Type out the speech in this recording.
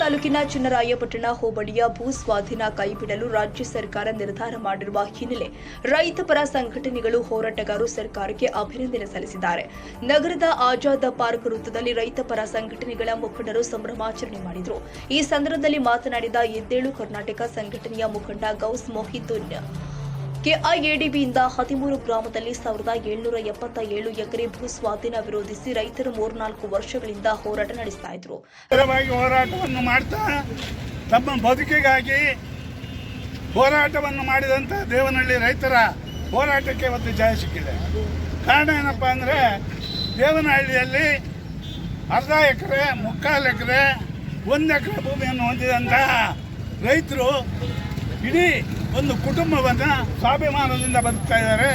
ತಾಲೂಕಿನ ಚಿನ್ನರಾಯಪಟ್ಟಣ ಹೋಬಳಿಯ ಭೂ ಸ್ವಾಧೀನ ಕೈಬಿಡಲು ರಾಜ್ಯ ಸರ್ಕಾರ ನಿರ್ಧಾರ ಮಾಡಿರುವ ಹಿನ್ನೆಲೆ ರೈತಪರ ಸಂಘಟನೆಗಳು ಹೋರಾಟಗಾರರು ಸರ್ಕಾರಕ್ಕೆ ಅಭಿನಂದನೆ ಸಲ್ಲಿಸಿದ್ದಾರೆ. ನಗರದ ಆಜಾದ ಪಾರ್ಕ್ ವೃತ್ತದಲ್ಲಿ ರೈತಪರ ಸಂಘಟನೆಗಳ ಮುಖಂಡರು ಸಂಭ್ರಮಾಚರಣೆ ಮಾಡಿದರು. ಈ ಸಂದರ್ಭದಲ್ಲಿ ಮಾತನಾಡಿದ ಎದ್ದೇಳು ಕರ್ನಾಟಕ ಸಂಘಟನೆಯ ಮುಖಂಡ ಗೌಸ್ ಮೊಹಿದುನ್ ಕೆಐಎಡಿಬಿಯಿಂದ ಹದಿಮೂರು ಗ್ರಾಮದಲ್ಲಿ ಸಾವಿರದ ಏಳ್ನೂರ ಎಪ್ಪತ್ತ ಏಳು ಎಕರೆ ಭೂ ಸ್ವಾಧೀನ ವಿರೋಧಿಸಿ ರೈತರು ಮೂರ್ನಾಲ್ಕು ವರ್ಷಗಳಿಂದ ಹೋರಾಟ ನಡೆಸ್ತಾ ಇದ್ರು. ಹೋರಾಟವನ್ನು ಮಾಡ್ತಾ ತಮ್ಮ ಬದುಕಿಗಾಗಿ ಹೋರಾಟವನ್ನು ಮಾಡಿದಂಥ ದೇವನಹಳ್ಳಿ ರೈತರ ಹೋರಾಟಕ್ಕೆ ಒಂದು ಜಯ ಸಿಕ್ಕಿದೆ. ಕಾರಣ ಏನಪ್ಪ ಅಂದರೆ ದೇವನಹಳ್ಳಿಯಲ್ಲಿ ಅರ್ಧ ಎಕರೆ, ಮುಕ್ಕಾಲು ಎಕರೆ, ಒಂದು ಎಕರೆ ಭೂಮಿಯನ್ನು ಹೊಂದಿದಂತಹ ರೈತರು ಇಡೀ ಒಂದು ಕುಟುಂಬವನ್ನು ಸ್ವಾಭಿಮಾನದಿಂದ ಬದುಕ್ತಾ ಇದ್ದಾರೆ